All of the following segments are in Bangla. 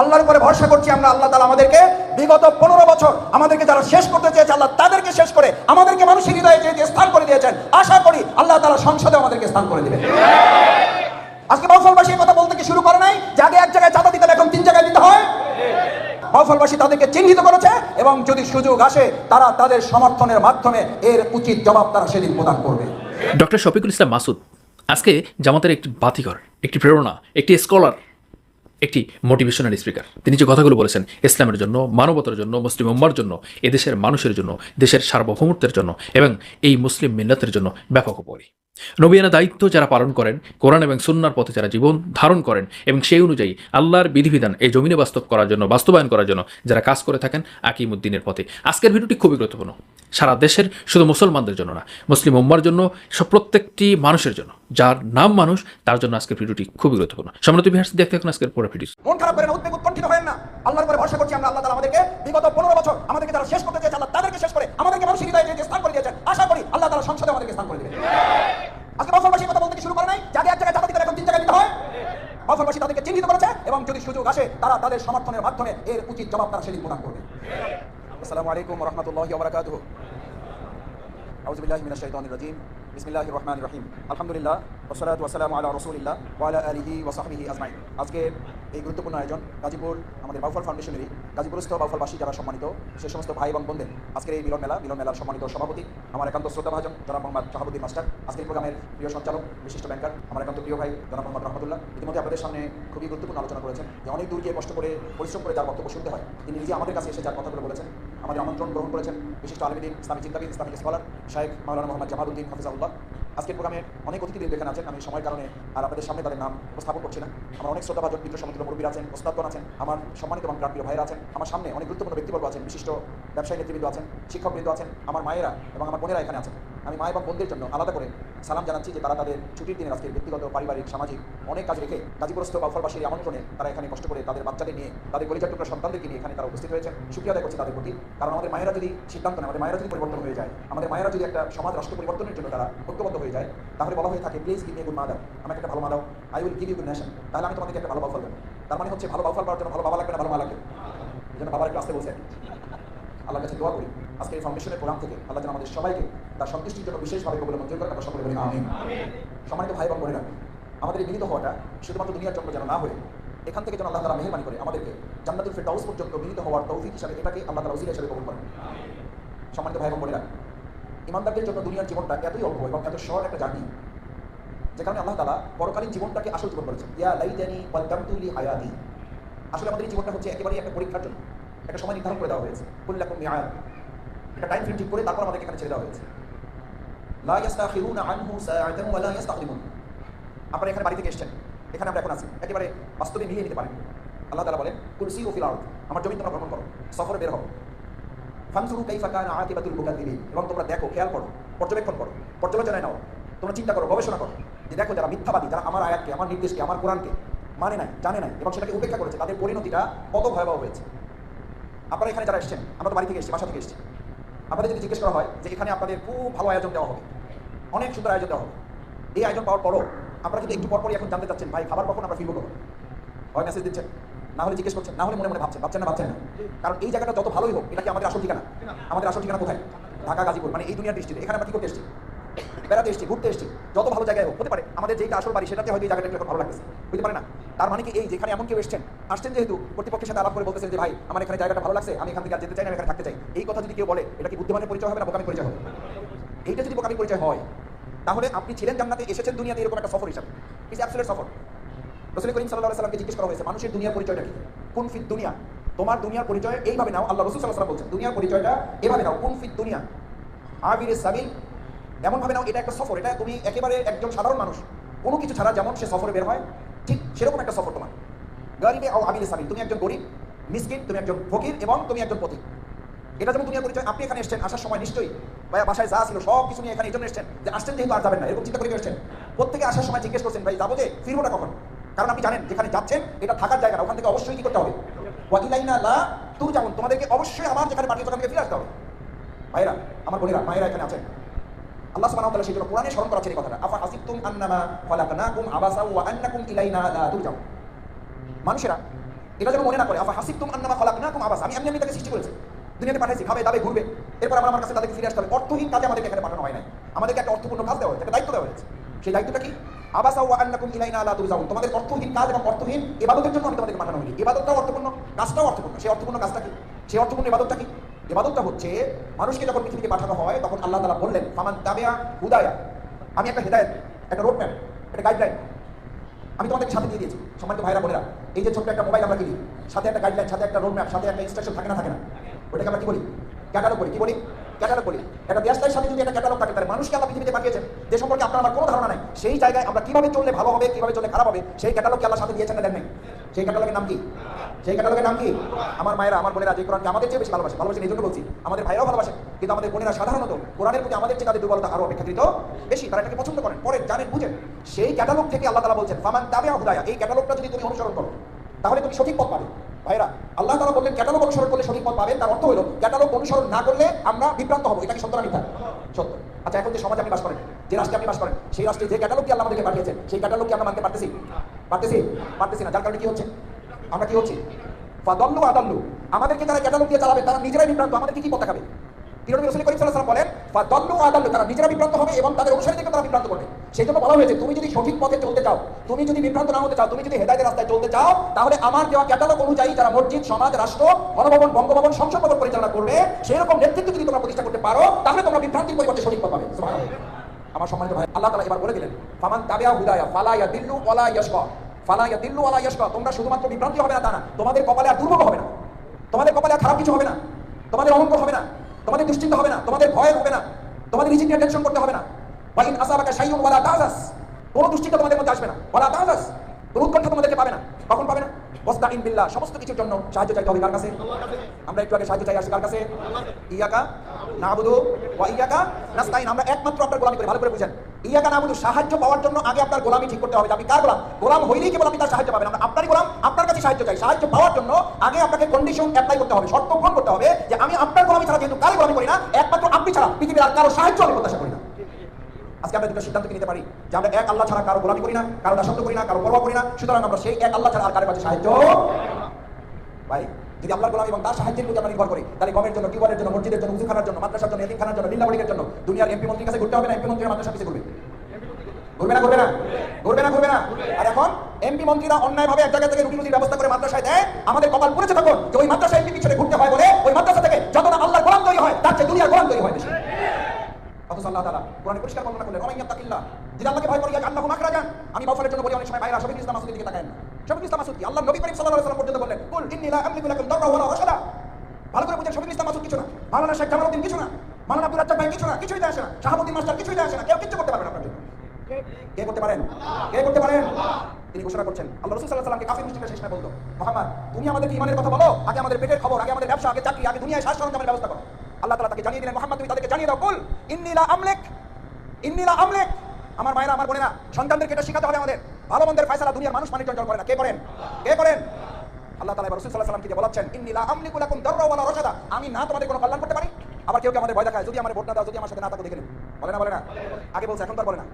আল্লাহর উপরে ভরসা করছি আমরা, আল্লাহ তালা আমাদেরকে বিগত পনেরো বছর আমাদেরকে যারা শেষ করতে চেয়েছে, আল্লাহ তাদেরকে শেষ করে আমাদেরকে মানুষের হৃদয়ে যে স্থান করে দিয়েছেন, আশা করি আল্লাহ তালা সংসদে আমাদেরকে স্থান করে দিবেন। আজকে বাউফলবাসী কথা বলতে কি শুরু করে নাই? যে আগে এক জায়গায় চাঁদা দিতে এখন তিন জায়গায় দিতে হয়। বাউফলবাসী তাদেরকে চিহ্নিত করেছে এবং যদি সুযোগ আসে, তারা তাদের সমর্থনের মাধ্যমে এর উচিত জবাব তারা সেদিন প্রদান করবে। ডক্টর শফিকুল ইসলাম মাসুদ, আজকে জামাতের একটি বাতিঘর, একটি প্রেরণা, একটি স্কলার একটি মোটিভেশনাল স্পিকার তিনি যে কথাগুলো বলেছেন, ইসলামের জন্য, মানবতার জন্য, মুসলিম উম্মার জন্য, এদেশের মানুষের জন্য, দেশের সার্বভৌমত্বের জন্য এবং এই মুসলিম মিল্লাতের জন্য ব্যাপক উপরি নবীয়ানা দায়িত্ব যারা পালন করেন, কোরআন এবং সুন্নার পথে যারা জীবন ধারণ করেন এবং সেই অনুযায়ী আল্লাহর বিধিবিধান এই জমিনে বাস্তব করার জন্য, বাস্তবায়ন করার জন্য যারা কাজ করে থাকেন আকিম আকিমুদ্দিনের পথে। আজকের ভিডিওটি খুবই গুরুত্বপূর্ণ। সারা দেশের শুধু মুসলমানদের জন্য না, মুসলিম উম্মার জন্য, সব প্রত্যেকটি মানুষের জন্য। যার নাম মানুষ, তার জন্য আজকের ভিডিওটি খুবই গুরুত্বপূর্ণ। সম্রাট বিহার দেখতে এখন আজকের পরে ভিডিও। মন খারাপ করে উদ্বেগ উৎকণ্ঠিত না। আল্লাহর উপরে ভরসা করছি আমরা, আল্লাহ তালা আমাদেরকে বিগত পনেরো বছর আমাদেরকে যারা শেষ করতে চেয়েছে, আল্লাহ তাদেরকে শেষ করে আমাদেরকে হৃদয়ে যে স্থান করে দিয়েছেন। আশা করি আল্লাহ তালা সংসদে আমাদেরকে স্থান করে দিবেন। আজকে কথা বলতে শুরু করে নাই? যে আগে এক জায়গায় চাঁদা দিতে এখন তিন জায়গায় দিতে হয় তাদেরকে চিহ্নিত করেছে এবং যদি সুযোগ আসে, তারা তাদের সমর্থনের মাধ্যমে এর উচিত জবাব তারা সেদিন প্রদান করবে। আসসালামু আলাইকুম রহমতুল্লাহি ওবরাকাতুহু আউযু বিল্লাহি মিনাশ শাইতানির রাজিম বিসমিল্লাহির রহমানির রহিম আলহামদুলিল্লাহ ওয়াসসালাতু ওয়াসসালামু আলা রাসূলিল্লাহ ওয়া আলা আলিহি ওয়া সাহবিহি আজমাইন আজকে এই গুরুত্বপূর্ণ আয়োজন গাজীপুর, আমাদের বাউফল ফাউন্ডেশনেরই গাজীপুরস্থ বাউফলবাসী যারা সম্মানিত, সে সমস্ত ভাই এবং বোনদের আজকের এই মিলন মেলা মিলন মেলার সম্মানিত সভাপতি, আমার একান্ত শ্রদ্ধাভাজন জনাব মোহাম্মদ শাহাবুদ্দিন মাস্টার, আজকের প্রোগ্রামের প্রিয় সঞ্চালক, বিশিষ্ট ব্যাংকার, আমার একান্ত প্রিয় ভাই, জনাব মোহাম্মদ রহমতুল্লাহ। ইতিমধ্যে আপনাদের সামনে খুবই গুরুত্বপূর্ণ আলোচনা করেছেন যে অনেক দূর গিয়ে কষ্ট করে, পরিশ্রম করে যার বক্তব্য শুনতে হয়, তিনি নিজে আমাদের কাছে এসে যার কথাগুলো বলেছেন। আমাদের আমন্ত্রণ গ্রহণ করেছেন বিশিষ্ট আলমদিন ইসলামী চিন্তাবিদ ইসলামিক স্কলার শাহেখ মাওলানা মোহাম্মদ জামালউদ্দিন হাফিজাউল্লাহ আজকের প্রোগ্রামে অনেক অতিথিদের এখানে আছেন আমি সময়ের কারণে আর আপনাদের সামনে তাদের নাম উপস্থাপন করছি না। আমার অনেক শ্রদ্ধাভাজন মিত্র সমুদ্র মুরব্বীর আছেন, ওস্তাদগণ আছেন, আমার সম্মানিত এবং প্রাপ্তীয় ভাইয়েরা আছেন, আমার সামনে অনেক গুরুত্বপূর্ণ ব্যক্তিবর্গ আছেন, বিশিষ্ট ব্যবসায়ী নেতৃবৃন্দ আছেন, শিক্ষকবৃন্দ আছেন, আমার মায়েরা এবং আমার বোনেরা এখানে আছেন। আমি মা এবং বোনদের জন্য আলাদা করে সালাম জানাচ্ছি যে তারা তাদের ছুটির দিনের আজকে ব্যক্তিগত, পারিবারিক, সামাজিক অনেক কাজ রেখে গাজীপুরস্থ বাউফলবাসীর আমন্ত্রণে তারা এখানে কষ্ট করে তাদের বাচ্চাদের নিয়ে, তাদের পরিচয় টুকরা সন্তানদেরকে নিয়ে এখানে তারা উপস্থিত হয়েছেন। সুক্রিয়া আদায় করছি তাদের প্রতি। কারণ আমাদের মায়েরা যদি সিদ্ধান্ত নেয়, আমাদের মায়েরা যদি পরিবর্তন হয়ে যায়, আমাদের মায়েরা যদি একটা সমাজ রাষ্ট্র পরিবর্তনের জন্য তারা ঐক্যবদ্ধ হয়ে যায়, তাহলে বলা হয়ে থাকে please give me good mother আমাকে একটা ভালো মা দাও। I will give you good nation তাহলে আমি তোমাদেরকে একটা ভালো বাউফল দেবো। তার মানে হচ্ছে, ভালো বাউফল পাওয়ার জন্য ভালো বাবা লাগবে না, ভালো মা লাগবে জন্য বাবার একটু আসতে বলছে কাছে দোয়া করি। আজকে এই ফাউন্ডেশনের প্রোগ্রাম থেকে আল্লাহ যেন আমাদের সবাইকে তার সন্তুষ্টির জন্য বিশেষভাবে কবলে মঞ্জুর করেন আমরা সকলে বলি আমিন সম্মানিত ভাই এবং বোনেরা, আমাদের এই মিলিত হওয়াটা শুধুমাত্র দুনিয়ার জন্য যেন না হয়ে, এখান থেকে যেন আল্লাহ তারা মেহরবানি করে আমাদেরকে জান্নাতুল ফেরদাউস পর্যন্ত মিলিত হওয়ার তৌফিক হিসাবে এটাকে আল্লাহ তারা উজিলা হিসাবে কবুল করেন। সম্মানিত ভাই এবং বোনেরা, ইমানদারদের জন্য দুনিয়ার জীবনটা এতই অল্প এবং এত শর্ট একটা জার্নি, যে কারণে আল্লাহ তালা পরকালীন জীবনটাকে আসল জীবন করেছেন ইয়া লাই লাইজানি ওয়ালদামতুলি হায়াদি আসলে আমাদের এই জীবনটা হচ্ছে একেবারেই একটা পরীক্ষার জন্য, একটা সময় নির্ধারণ করে দেওয়া হয়েছে। কুল্লাকুম মিআদ। একটা টাইম ফ্রেম ঠিক করে তারপর আমাদেরকে এখানে ছেড়ে দেওয়া হয়েছে। লা আপনারা এখানে বাড়ি থেকে এসেছেন, এখানে আমরা এখন আছি। একেবারে বাস্তবে নিতে পারেন। আল্লাহ ও আমার করো বের এবং তোমরা দেখো, খেয়াল করো, পর্যবেক্ষণ করো, পর্যালোচনায় নাও। তোমরা চিন্তা করো, গবেষণা করো যে দেখো যারা মিথ্যাবাদী, যারা আমার আয়াতকে, আমার নির্দেশকে, আমার কোরআনকে মানে নাই, জানে নাই, এবং সেটাকে উপেক্ষা করেছে, তাদের পরিণতিটা কত ভয়াবহ হয়েছে। আপনারা এখানে যারা এসেছেন, আমরা বাড়ি থেকে এসেছি, বাসা থেকে এসেছি। আপনাদের যদি জিজ্ঞেস করা হয় যে এখানে আপনাদের খুব ভালো আয়োজন দেওয়া হবে, অনেক সুন্দর আয়োজন দেওয়া হবে, এই আয়োজন পাওয়ার পরও আপনারা কিন্তু একটু পরপরই এখন জানতে চাচ্ছেন, ভাই, খাবার কখন আমরা ফিরবো কখন? হয় মেসেজ দিচ্ছেন। না হলে জিজ্ঞেস করছেন, না হলে মনে মনে ভাবছেন ভাবছেন না ভাবছেন না। কারণ এই জায়গাটা যত ভালোই হোক, এটা কি আমাদের আসল ঠিকানা? আমাদের আসল ঠিকানা কোথায়? ঢাকা, গাজীপুর মানে এই দুনিয়ার দৃষ্টিতে। এখানে আমরা কি করতে এসেছি? বেড়াতে এসেছি, ঘুরতে এসেছি, যত ভালো জায়গায় হোক, হতে পারে আমাদের যেটা আসল বাড়ি সেটাতে হয়তো এই জায়গাটা একটু ভালো লাগছে বুঝতে পারে না? তার মানে কি এই যেখানে এমন কেউ এসছেন, আসছেন যেহেতু কর্তৃপক্ষের সাথে আলাপ করে বলতেছেন যে, ভাই, আমার এখানে জায়গাটা ভালো লাগছে, আমি এখান থেকে যেতে চাই না এখানে থাকতে চাই। এই কথা যদি কেউ বলে, এটা কি বুদ্ধিমানের পরিচয় হবে না বোকামি পরিচয় হবে? এইটা যদি বোকামি পরিচয় হয়, তাহলে আপনি ছিলেন জান্নাতে, এসেছেন দুনিয়াতে এরকম একটা সফর হিসাবে। ইস অ্যাবসুলেট সফর। রসুল করিম সাল্লাহ সাল্লামকে জিজ্ঞেস করা হয়েছে, মানুষের দুনিয়ার পরিচয়টা কি? কোন ফিত দুনিয়া? তোমার দুনিয়ার পরিচয় এইভাবে নাও। আল্লাহ রসুল সাল্লাহ সাল্লাম বলছেন, দুনিয়ার পরিচয়টা এভাবে নাও। কোন ফিত দুনিয়া? আবির সাবিল এমনভাবে নাও, এটা একটা সফর, এটা তুমি একেবারে একজন সাধারণ মানুষ, কোনো কিছু ছাড়া যেমন সে সফরে বের হয়, ঠিক সেরকম একটা সফর তোমার। গরিবে ও আবির সাবিল, তুমি একজন গরিব, মিসকিন, তুমি একজন ফকির এবং তুমি একজন পথিক। এটা যেমন দুনিয়ার পরিচয়, আপনি এখানে এসেছেন, আসার সময় নিশ্চয়ই, বা বাসায় যা ছিল, সব কিছু নিয়ে এখানে এই জন্য এসেছেন, যে আসছেন যেহেতু আর যাবেন না, এরকম চিন্তা করে এসেছেন? প্রত্যেকে আসার সময় জিজ্ঞেস করছেন, ভাই, যাব যে? ফিরবোটা কখন? কারণ আপনি জানেন, যেখানে যাচ্ছেন, এটা থাকার জায়গা না, ওখান থেকে অবশ্যই কি করতে হবে? ওয়াকিলাইনা লা যেমন তোমাদেরকে অবশ্যই আমার যেখানে পাঠিয়ে ওখান থেকে ফিরে আসতে হবে। ভাইরা আমার বোনেরা, মায়েরা এখানে আছেন। আল্লাহ সুবহানাহু ওয়া তাআলা সেই জন্য কোরআনে স্মরণ করাচ্ছেন এই কথাটা। আফা হাসিবতুম আন্নামা খালাকনাকুম আবাসা ওয়া আন্নাকুম ইলাইনা লা তুরজাউন। মানুষেরা এটা যেন মনে না করে, আফা হাসিব তুম আন্নামা খলাক না আবাস, আমি এমনি এমনি তাকে সৃষ্টি করেছি। দুনিয়াতে পাঠাইছি খাবে দাবে ঘুরবে, এরপর আবার আমার কাছে তাদেরকে ফিরে আসতে হবে। অর্থহীন কাজে আমাদেরকে এখানে পাঠানো হয় নাই। আমাদেরকে একটা অর্থপূর্ণ কাজ দেওয়া হয়েছে, একটা দায়িত্ব দেওয়া হয়েছে। সেই দায়িত্বটা কি? আবাসা ওয়া আন্নাকুম ইলাইনা লা তুরজাউন। তোমাদের অর্থহীন কাজ এবং অর্থহীন ইবাদতের জন্য আমি তোমাদেরকে পাঠানো হয়নি। ইবাদতটাও অর্থপূর্ণ, কাজটাও অর্থপূর্ণ। সেই অর্থপূর্ণ কাজটা কি? সেই অর্থপূর্ণ ইবাদতটা কি? ইবাদতটা হচ্ছে, মানুষকে যখন পৃথিবীতে পাঠানো হয়, তখন আল্লাহ তাআলা বললেন, ফামান তাবিয়া হুদায়া। আমি একটা হেদায়েত, একটা রোড ম্যাপ একটা গাইডলাইন আমি তোমাদেরকে সাথে দিয়ে দিয়েছি। সম্মানিত ভাইরা বোনেরা, এই যে ছোট্ট একটা মোবাইল আমরা কিনি, সাথে একটা গাইডলাইন সাথে একটা রোড ম্যাপ সাথে একটা ইনস্ট্রাকশন থাকে না থাকে না? ওটাকে আমরা কি বলি? ক্যাটালগ বলি। কি বলি? ক্যাটালগ বলি। একটা দেশটার সাথে যদি একটা ক্যাটালগ থাকে, তাহলে মানুষকে আল্লাহ পৃথিবীতে পাঠিয়েছেন। যে সম্পর্কে আপনার আমার কোনো ধারণা নাই, সেই জায়গায় আমরা কীভাবে চললে ভালো হবে, কীভাবে চললে খারাপ হবে, সেই ক্যাটালগকে আল্লাহ সাথে দিয়েছেন না দেন নাই? সেই ক্যাটালগের নাম কি? সেই ক্যাটালগের নাম কি? আমার মায়েরা, আমার বোনেরা যে কোরআনকে আমাদের চেয়ে বেশি ভালোবাসে ভালোবাসেন এই জন্য বলছি, আমাদের ভাইরাও ভালোবাসে, কিন্তু আমাদের বোনেরা সাধারণত কোরআনের প্রতি আমাদের চেয়ে তাদের দুর্বলতা আরও অপেক্ষাকৃত বেশি, তারা এটাকে পছন্দ করেন পরে জানেন, বুঝেন। সেই ক্যাটালগ থেকে আল্লাহ তালা বলছেন, ফামান তাবিয়া হুদায়া, এই ক্যাটালগটা যদি তুমি অনুসরণ করো, তাহলে তুমি সঠিক পথ পাবে। ভাইরা আল্লাহ তালা বললেন, ক্যাটালগ অনুসরণ করলে সঠিক পথ পাবেন, তার অর্থ হলো, ক্যাটালগ অনুসরণ না করলে আমরা বিভ্রান্ত হব এটা কি সত্য মিথ্যা। সত্য। আচ্ছা এখন যে সমাজে আপনি বাস করেন, যে রাষ্ট্রে আপনি বাস করেন, সেই রাষ্ট্রে যে ক্যাটালগকে আল্লাহ আমাদেরকে পাঠিয়েছেন সেই ক্যাটালগকে আমরা মানতে পারতেছি? পারতেছি? পারতেছি না। যার কারণে কি হচ্ছে? আমরা কি হচ্ছে? ফাদল্লু আদাল্লু। আমাদেরকে যারা ক্যাটালগ দিয়ে চালাবে, তারা নিজেরাই বিভ্রান্ত। আমাদেরকে কি পতাকাবে তিরনবী রসুল করিম সাল্লাহ ওয়াসাল্লাম বলেন ফাদল্লু আদাল্লু তারা নিজেরা বিভ্রান্ত হবে এবং তাদের অনুসারীদেরকে তারা বিভ্রান্ত করবে। সেই জন্য বলা হয়েছে, তুমি যদি সঠিক পথে চলতে চাও, তুমি যদি বিভ্রান্ত না হতে চাও, তুমি যদি হেদায়েতের রাস্তায় চলতে চাও, তাহলে আমার দেওয়া ক্যাটালগ অনুযায়ী যারা মসজিদ, সমাজ, রাষ্ট্র, গণভবন, বঙ্গভবন, সংসদ ভবন পরিচালনা করবে, সেরকম নেতৃত্ব যদি তোমরা প্রতিষ্ঠা করতে পারো, তাহলে তোমরা বিভ্রান্তির পরিবর্তে সঠিক পথ পাবে। আমার সম্মানিত ভাই, আল্লাহ তাআলা এবার বলে দিলেন, ফামান তাবিয়া হুদায়া, ফালা দিল্লু ওয়ালা ইয়াশকা। ফালা ইয়াদিল্লু ওয়ালা ইয়াশকা, তোমরা শুধুমাত্র বিভ্রান্তি হবে না তা না, তোমাদের কপালে আর দুর্ভোগ হবে না। তোমাদের কপালে আর খারাপ কিছু হবে না। তোমাদের অমঙ্গল হবে না। তোমাদের দুশ্চিন্তা হবে না, তোমাদের ভয় হবে না, তোমাদের নিজেকে টেনশন করতে হবে না। ওয়াইন আসাবাকা শাইউন ওয়ালা তাজাস। কোনো দুশ্চিন্তা তোমাদের মধ্যে আসবে না। ওয়ালা তাজাস, কোনো উৎকণ্ঠা তোমাদেরকে পাবে না। কখন পাবে না? ওয়াস্তাইন বিল্লাহ, সমস্ত কিছুর জন্য সাহায্য চাইতে হবে কার কাছে? আমরা একটু আগে সাহায্য চাই আসি কার কাছে? ইয়াকা নাবুদু ওয়া ইয়াকা নাস্তাইন আমরা একমাত্র আপনার গোলামি করি, ভালো করে বুঝেন। ইয়াকা নাবুদু, সাহায্য পাওয়ার জন্য আগে আপনার গোলামি ঠিক করতে হবে আপনি কার গোলাম? গোলাম হইলেই কেবল আপনি তার সাহায্য পাবেন। আমরা আপনারই গোলাম, আপনার কাছে সাহায্য চাই। সাহায্য পাওয়ার জন্য আগে আপনাকে কন্ডিশন অ্যাপ্লাই করতে হবে, শর্ত পূরণ করতে হবে যে আমি আপনার গোলামি ছাড়া যেহেতু কার গোলামি করি না, একমাত্র আপনি ছাড়া পৃথিবীর আর কারও সাহায্য আমি প্রত্যাশা করি না। আজকে আমরা দুটো সিদ্ধান্ত নিতে পারি যে আমরা এক আল্লাহ ছাড়া কারও গোলামি করি না, কারও দাসত্ব করি না, কারও পরোয়া করি না, সুতরাং আমরা সেই এক আল্লাহ ছাড়া আর কারও কাছে সাহায্য ভাই, যদি আল্লাহর গোলামি এবং তার সাহায্যের প্রতি আমরা নির্ভর করি, তাহলে গমের জন্য টিউবওয়েলের জন্য, মসজিদের জন্য, উজুখানার জন্য, মাদ্রাসার জন্য, এতিমখানার জন্য লিল্লাবড়ির জন্য দুনিয়ার এমপি মন্ত্রীর কাছে ঘুরতে হবে না এমপি মন্ত্রী মাদ্রাসা পিছিয়ে ঘুরবে। ঘুরবে না ঘুরবে না? ঘুরবে না ঘুরবে না? আর এখন? এমপি মন্ত্রীরা অন্যায়ভাবে এক জায়গা থেকে রুটি রুটির ব্যবস্থা করে মাদ্রাসায় দেয়, আমাদের কপাল পুড়েছে তখন যে ওই মাদ্রাসা এমপি পিছনে ঘুরতে হয় বলে ওই মাদ্রাসা থেকে যত না আল্লাহর গোলাম তৈরি হয়, তার চেয়ে দুনিয়ার গোলাম তৈরি হয় বেশি। অথচ আমি জন্য দিকে না। কি আল্লাহ কিছু না। কিছু না। কিছু কিছুই আসে কিছুই আসে না। কেউ কিচ্ছু করতে না আপনার জন্য। কে করতে পারেন? কে করতে পারেন? তিনি ঘোষণা করছেন, আল্লাহ রসুল সাল্লাহ সাল্লামকে কাফির মুশরিকরা শেষ বলতো মোহাম্মদ, তুমি আমাদেরকে ইমানের কথা বলো, আগে আমাদের পেটের খবর, আগে আমাদের ব্যবসা, আগে চাকরি, আগে দুনিয়ায় শ্বাস সরঞ্জামের ব্যবস্থা করো। আল্লাহ তাআলা তাকে জানিয়ে দিলেন, মোহাম্মদ, তুমি তাদেরকে জানিয়ে দাও, কুল ইন্নিলা আমলেক ইন্নিলা আমলেক। আমার মায়েরা, আমার বোনেরা, সন্তানদেরকে এটা শেখাতে হবে আমাদের। ভালো মন্দের ফয়সালা দুনিয়ার মানুষ মানুষ করে না। কে করেন? কে করেন? আল্লাহ তালা রাসূল সাল্লাল্লাহু আলাইহি ওয়াসাল্লামকে বলাচ্ছেন ইন্নিলা আমলিকু লাকুম দাররা ওয়ালা রাশাদা। আমি না তোমাদের কোনো কল্যাণ করতে পারি? আবার কেউ কেউ আমাদের ভয় দেখায়? যদি আমার ভোট না দাও, যদি আমার সাথে না থাকো, দেখে বলে না বলে না। আগে বলছে, এখন তো বলে না।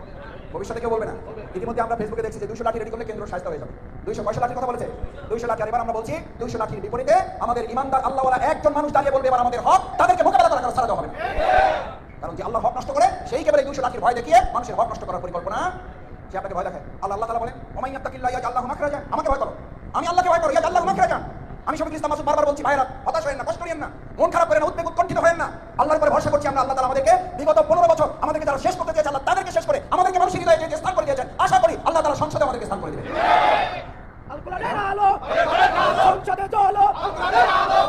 ভবিষ্যতে কেউ বলবে না। ইতিমধ্যে আমরা ফেসবুকে দেখছি যে দুইশো লাঠি রেডি করলে কেন্দ্র স্বাস্থ্য হয়ে যাবে। দুইশো পয়সা লাঠির কথা বলেছে। দুইশো লাঠি এবার আমরা বলছি, দুইশো লাঠির বিপরীতে আমাদের ইমানদার আল্লাহওয়ালা একজন মানুষ দাঁড়িয়ে বলবে, এবার আমাদের হক তাদেরকে মোকাবেলা করা ছাড়া দেওয়া হবে কারণ যে আল্লাহ হক নষ্ট করে, সেই কেবল এই দুইশো লাঠির ভয় দেখিয়ে মানুষের হক নষ্ট করার পরিকল্পনা সে আপনাকে ভয় দেখায়। আল্লাহ আল্লাহ তালা বলেন, ওমাই ওমাইয়াত্তাকিল্লাহ ইয়াজ আল্লাহু মাখরাজা আমাকে ভয় করো। আমি আল্লাহকে ভয় করো ইয়াজ আল্লাহু মাখরাজা আমি শফিকুল ইসলাম মাসুদ বারবার বলছি ভাইরা হতাশ হয়েন না, কষ্ট করেন না। মন খারাপ করেন না উদ্বেগ উৎকণ্ঠিত হয়েন না। আল্লাহর উপরে ভরসা করছি আমরা। আল্লাহ তালা আমাদেরকে বিগত 15 বছর আমাদেরকে যারা শেষ করতে চেয়েছে আল্লাহ তাদেরকে শেষ করে আমাদেরকে মানুষের হৃদয়ে যে স্থান করে দিয়েছেন আশা করি আল্লাহ তাআলা সংসদে আমাদেরকে স্থান করে দিবেন আল কোরআনের আলো সংসদে চলো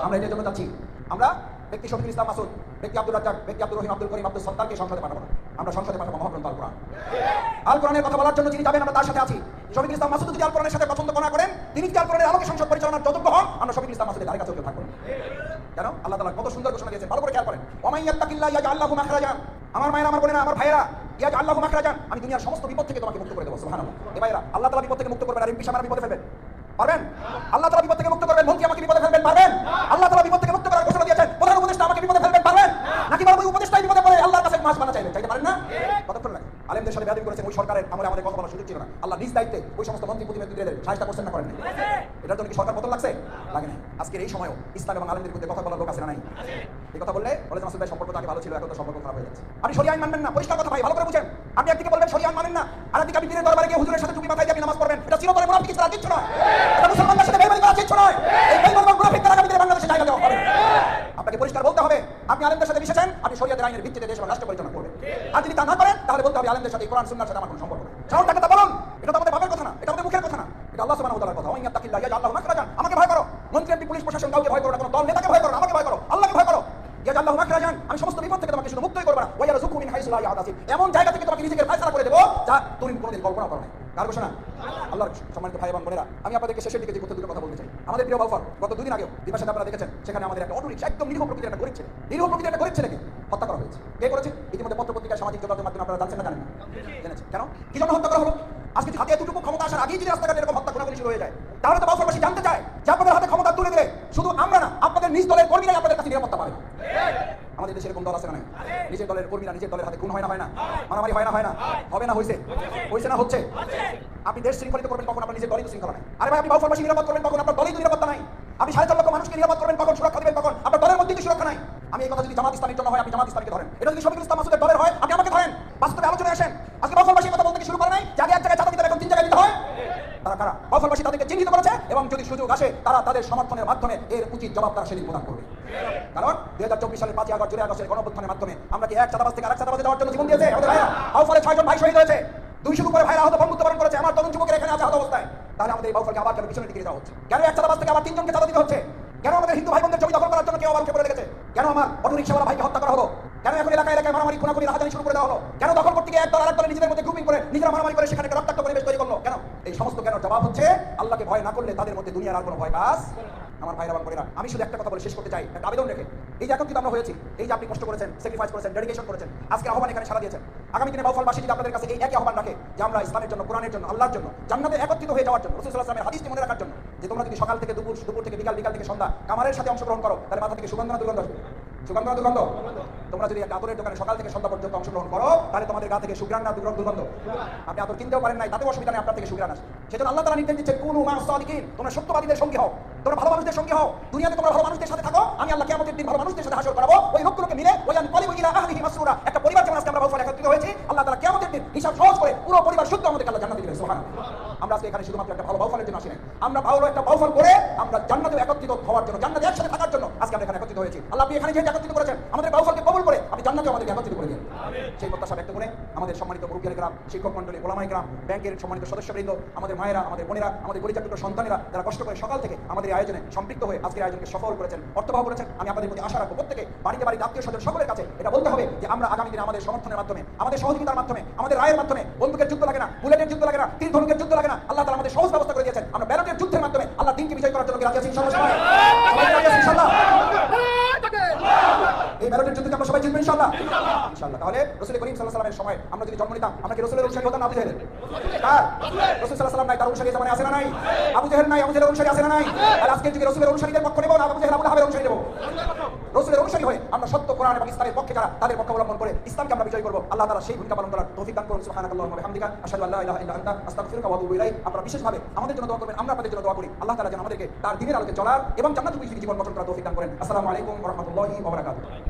আমরা এটার জন্য যাচ্ছি আমরা ব্যক্তি শফিকুল ইসলাম মাসুদ ব্যক্তি আব্দুল রাজ্জাক ব্যক্তি আব্দুল রহিম আব্দুল করিম আব্দুল সত্তারকে সংসদে পাঠাবো না। আমরা সংসদে পাঠাবো মহাগ্রন্থ আল কোরআন। আল কোরআনের কথা বলার জন্য যিনি যাবেন আমরা তার সাথে আছি। শফিকুল ইসলাম মাসুদ যদি আল কোরআনের সাথে পছন্দ না করেন তিনি যদি আল কোরআনের আলোকে সংসদ পরিচালনার যোগ্য হন আমরা শফিকুল ইসলাম মাসুদের ধারে কাছে থাকব। কেন? আল্লাহ তাআলা কত সুন্দর ঘোষণা দিয়েছেন। ভালো করে খেয়াল করেন। ওমাই ইয়াত্তাকিল্লাহ ইয়াজআল লাহু মাখরাজান। আমার মায়েরা আমার বোনেরা আমার ভাইয়েরা ইয়াজআল লাহু মাখরাজান। আমি দুনিয়ার সমস্ত বিপদ থেকে তোমাকে মুক্ত করে দেবো সুবহানাল্লাহ। এ ভাইয়েরা আল্লাহ তাআলা বিপদ থেকে মুক্ত করবেন আর এমপি সামার বিপদে ফেলবেন। পারবেন? আল্লাহ তাআলা বিপদ থেকে মুক্ত করবেন। আমাকে বিপদে ফেলবেন? পারবেন? আল্লাহ তাআলা বিপদ থেকে মুক্ত করার ঘোষণা দিয়েছেন। প্রধান আমাকে বিপদে ফেলবেন? পারবেন? নাকি বলব বিপদে পড়ে? আল্লাহর কাছে বানা চাইবেন। চাইতে পারেন না? কতক্ষণ লাগে? আলেমদের সাথে করেছেন, ওই সরকারের আমলে আমাদের কথা বলার সুযোগ ছিল না। আল্লাহ নিজ দায়িত্বে ওই সমস্ত মন্ত্রী করছেন না করেন এটার জন্য কি সরকার বদল লাগছে? লাগে না আজকের এই সময়ও ইসলাম এবং আলেমদের বিরুদ্ধে কথা বলার লোক আছে না নাই? এই কথা বললে বলে আগে ভালো ছিল, এখন তো সম্পর্ক খারাপ হয়ে যাচ্ছে। আপনি সরিয়ে আইন মানবেন না, পরিষ্কার কথা ভাই, ভালো করে বুঝেন। আপনি একদিকে বলবেন সরিয়ে আইন মানেন না, আর একদিকে আপনি দিনের দরবারে গিয়ে হুজুরের সাথে টুপি মাথায় দিয়ে আপনি নামাজ পড়বেন এটা চিরতরে মুনাফিক ছাড়া কিচ্ছু নয় এটা মুসলমানদের সাথে বেইমানি করা কিচ্ছু নয় এই বেইমান এবং মুনাফিক তারা আগামী দিনে বাংলাদেশে জায়গা দেওয়া হবে না। আপনাকে পরিষ্কার বলতে হবে আপনি আলেমদের সাথে মিশেছেন আপনি শরিয়াতের আইনের ভিত্তিতে দেশ এবং রাষ্ট্র পরিচালনা করবেন আর যদি তা না করেন তাহলে বলতে হবে আলেমদের সাথে এই কোরআন সাথে আমার কোনো সম্পর্ক নেই। তা বলুন। এটা তো আমাদের কথা না, এটা আমাদের মুখের কথা না। এটা আল্লাহ সুবহানাহু ওয়া কথা। ইয়াত্তাকিল্লাহ ইয়াজআল মাখরাজান। আমাকে ভয় করো। মন্ত্রী, এমপি, পুলিশ প্রশাসন কাউকে ভয় করো না, কোনো দল, নেতাকে ভয় করো আমাকে ভয় করো। আল্লাহকে ভয় করো। ইয়াজআল মাখরাজান, আমি সমস্ত বিপদ থেকে তোমাকে শুধু মুক্তই করব না। মিন হাইসু লা এমন জায়গা থেকে তোমাকে নিজেকে ফয়সালা করে দেব যা তুমি কোনোদিন কল্পনা করো না কার ঘোষণা? আল্লাহর সম্মানিত ভাই এবং বোনেরা, আমি আপনাদেরকে শেষের দিকে যে কথা দুটো কথা বলতে চাই। আমাদের প্রিয় বাউফার, গত দুদিন আগেও দিবার সাথে আপনারা দেখেছেন, সেখানে আমাদের একটা অটো রিক্সা একদম নিরীহ প্রকৃতির একটা গরিব ছেলে। নিরীহ প্রকৃতির একটা গরিব ছেলেকে হত্যা করা হয়েছে কে করেছে ইতিমধ্যে পত্র পত্রিকা সামাজিক যোগাযোগ মাধ্যমে আপনারা জানছেন না জানেন না জেনেছেন কেন কি জন্য হত্যা করা হলো? আজকে হাতে এতটুকু ক্ষমতা আসার আগেই যদি রাস্তাঘাটে এরকম হত্যা করা শুরু হয়ে যায় তাহলে তো বাউফারবাসী জানতে চায় যে আপনাদের হাতে ক্ষমতা তুলে দিলে শুধু আমরা না, আপনাদের নিজ দলের কর্মীরাই আপনাদের কাছে নিরাপত্তা পাবে। আমাদের দেশে এরকম দল আছে না নিজের দলের কর্মীরা নিজের দলের হাতে খুন হয় না হয় না? মারামারি হয় না হয় না? হবে না হয়েছে হয়েছে না, হচ্ছে? আপনি দেশ শৃঙ্খলিত করবেন, কখন আপনার নিজের দলই তো শৃঙ্খলা নাই। আরে ভাই, আপনি বাউফারবাসী নিরাপদ করবেন কখন আপনার দলই তো নিরাপত্তা নাই আপনি সাড়ে চার লক্ষ মানুষকে নিরাপদ করবেন কখন সুরক্ষা দিবেন কখন আপনার দলের মধ্যেই তো সুরক্ষা নাই আমি এই কথা যদি জামাত ইসলামের জন্য হয় আপনি জামাত ইসলামকে ধরেন এটা যদি শফিকুল ইসলাম মাসুদের দলের হয় আপনি আমাকে ধরেন বাস্তবে আলোচনায় আসেন আজকে বাউফারবাসী কথা বলতে কি শুরু করে নাই? যে এক জায়গায় চাঁদা এখন তিন জায়গায় দিতে হয়। তারা কারা? বাউফারবাসী তাদেরকে চিহ্নিত করেছে এবং যদি সুযোগ আসে, তারা তাদের সমর্থনের মাধ্যমে এর উচিত জবাব তারা সেদিন প্রদান করবে। কারণ দুই হাজার চব্বিশ সালের পাঁচই আগস্ট জুলাই আগস্টের গণঅভ্যুত্থানের মাধ্যমে আমরা কি এক চাঁদাবাজ থেকে আরেক চাঁদাবাজে যাওয়ার জন্য জীবন দিয়েছে? আমাদের ভাইরা বাউফলে ছয়জন ভাই শহীদ হয়েছে। দুইশো উপরে ভাইরা আহত বন্ধুত্ব বরণ করেছে। আমার তরুণ যুবকের এখানে আছে আহত অবস্থায়। তাহলে আমাদের এই বাউফলকে আবার কেন পিছনের দিকে যাওয়া হচ্ছে? কেন এক চাঁদাবাজ থেকে আবার তিনজনকে চাঁদা দিতে হচ্ছে? কেন আমাদের হিন্দু ভাই বোনদের জমি দখল করার জন্য কেউ আবার পড়ে লেগেছে কেন আমার অটো রিক্সাওয়ালা ভাইকে হত্যা করা হলো? এলাকায় মারামারি শুরু করে দেওয়া হলো। কেন দখল করতে গিয়ে একদল নিজেদের মধ্যে গ্রুপিং করে, নিজেরা মারামারি করে সেখানে রক্তাক্ত পরিবেশ তৈরি করল? কেন? এই সমস্ত কেন? জবাব হচ্ছে, আল্লাহকে ভয় না করলে তাদের মধ্যে দুনিয়ার আর কোনো ভয় আমার ভাইরা আমি শুধু একটা কথা বলে শেষ করতে চাই, একটা আবেদন রেখে। এই যে আমরা হয়েছি, এই যে আপনি কষ্ট করেছেন স্যাক্রিফাইস করেছেন ডেডিকেশন করেছেন, আজকে আহ্বান এখানে সারা দিয়েছেন। আগামী দিনে বাউফলবাসী যদি আপনাদের কাছে এই একই আহ্বান রাখে, যে আমরা ইসলামের জন্য, কোরআনের জন্য, আল্লাহর জন্য, জান্নাতে একত্রিত হয়ে যাওয়ার জন্য, রসুল সাল্লামের হাদিসটি মনে রাখার জন্য, যে তোমরা যদি সকাল থেকে দুপুর দুপুর থেকে বিকাল বিকাল থেকে সন্ধ্যা কামারের সাথে অংশগ্রহণ করো, তাহলে মাথা থেকে সুগন্ধ না দুর্গন্ধ সুগন্ধ দুর্গন্ধ? তোমরা যদি আতরের দোকানে সকাল থেকে সন্ধ্যা পর্যন্ত অংশগ্রহণ করো, তাহলে তোমাদের গা থেকে সুগ্রাণ না দুর্গন্ধ। আপনি আতর কিনতেও পারেন নাই, তাতেও অসুবিধা নেই, আপনার থেকে সুগ্রাণ আসে সেজন্য আল্লাহ তারা নির্দেশ দিচ্ছেন কোন মা সাদিকিন, তোমরা সত্যবাদীদের সঙ্গী হও, তোমরা ভালো মানুষদের সঙ্গী হও, দুনিয়াতে তোমরা ভালো মানুষদের সাথে থাকো, আমি আল্লাহ কিয়ামতের দিন ভালো মানুষদের সাথে হাসর করাবো, ওই লোকগুলোকে মিলে, ওই আমি কলিব ইলা আহলিহি মাসরুরা একটা পরিবার যেমন আজকে আমরা বাউফল একত্রিত হয়েছি, আল্লাহ তাআলা কিয়ামতের দিন হিসাব সহজ করে পুরো পরিবার শুদ্ধ আমাদের আল্লাহ জান্নাতে দিবেন, সুবহানাল্লাহ। আমরা আজকে এখানে শুধুমাত্র একটা ভালো বাউফলের জন্য আসি নাই। আমরা ভালো একটা বাউফল করে আমরা জান্নাতে একত্রিত হওয়ার জন্য, জান্নাতে একসাথে থাকার জন্য আজকে আমরা এখানে একত্রিত হয়েছি। আল্লাহ আপনি এখানে যেহেতু একত্রিত করেছেন, আমাদের বাউফলকে কবুল করে আপনি জান্নাতে আমাদেরকে একত্রিত করে দিন সেই প্রত্যাশা ব্যক্ত করে সম্মানিত মুরব্বিয়াল গ্রাম, শিক্ষক মন্ডলী, ওলামাই গ্রাম, ব্যাংকের সম্মানিত সদস্যবৃন্দ, আমাদের মায়েরা, আমাদের বোনেরা, আমাদের পরিচালিত সন্তানেরা যারা কষ্ট করে সকাল থেকে আমাদের আয়োজনে সম্পৃক্ত হয়ে আজকের আয়োজনকে সফল করেছেন, অর্থবহ করেছেন, আমি আপনাদের প্রতি আশা রাখব প্রত্যেকে বাড়িতে বাড়িতে আত্মীয় স্বজন সকলের কাছে এটা বলতে হবে যে আমরা আগামী দিনে আমাদের সমর্থনের মাধ্যমে, আমাদের সহযোগিতার মাধ্যমে, আমাদের রায়ের মাধ্যমে বন্দুকের যুদ্ধ লাগে না, বুলেটের যুদ্ধ লাগে না তীর ধনুকের যুদ্ধ লাগে না, আল্লাহ তালা আমাদের সহজ ব্যবস্থা করে দিয়েছেন আমরা ব্যালটের যুদ্ধের মাধ্যমে আল্লাহ দিনকে বিজয় করার জন্য কি রাজি আছি ইনশাআল্লাহ সবাই সবাই কি রাজি আছি ইনশাআল্লাহ এই ব্যালটের যুদ্ধকে আমরা সবাই জিতবো ইনশাআল্লাহ ইনশাআল্লাহ তাহলে রাসূল করিম সাল্লামের সময় আমরা যদি জন্ম নিতাম আমরা কি রাসূলের অনুসারী হতাম আবু জাহেলের। কার? রাসূল সাল্লাম নাই, তার অনুসারী জামানে আছে না নাই? আবু নাই, আবু অনুসারী আছে না নাই? আর আজকে যদি রাসূলের অনুসারীদের পক্ষ নেব আবু আবু লাহাবের অনুসারী নেব। রসুলের অনুসারী হয়ে আমরা সত্য কোরআন এবং ইসলামের পক্ষে যারা, তাদের পক্ষ অবলম্বন করে ইসলামকে আমরা বিজয় করব। আল্লাহ তাআলা সেই ভূমিকা পালন করার তৌফিক দান করুন সুবহানাকাল্লাহু ওয়া বিহামদিকা, আশহাদু আল্লা ইলাহা ইল্লা আনতা, আস্তাগফিরুকা ওয়া আতুবু ইলাইক। আপনারা বিশেষভাবে আমাদের জন্য দোয়া করবেন, আমরা আপনাদের জন্য দোয়া করি। আল্লাহ তাআলা যেন আমাদেরকে তার দিনের আলোকে চলার এবং জীবন গঠন করার তৌফিক দান করেন। আসসালামু আলাইকুম ওয়া রাহমাতুল্লাহি ওয়া বারাকাতুহু।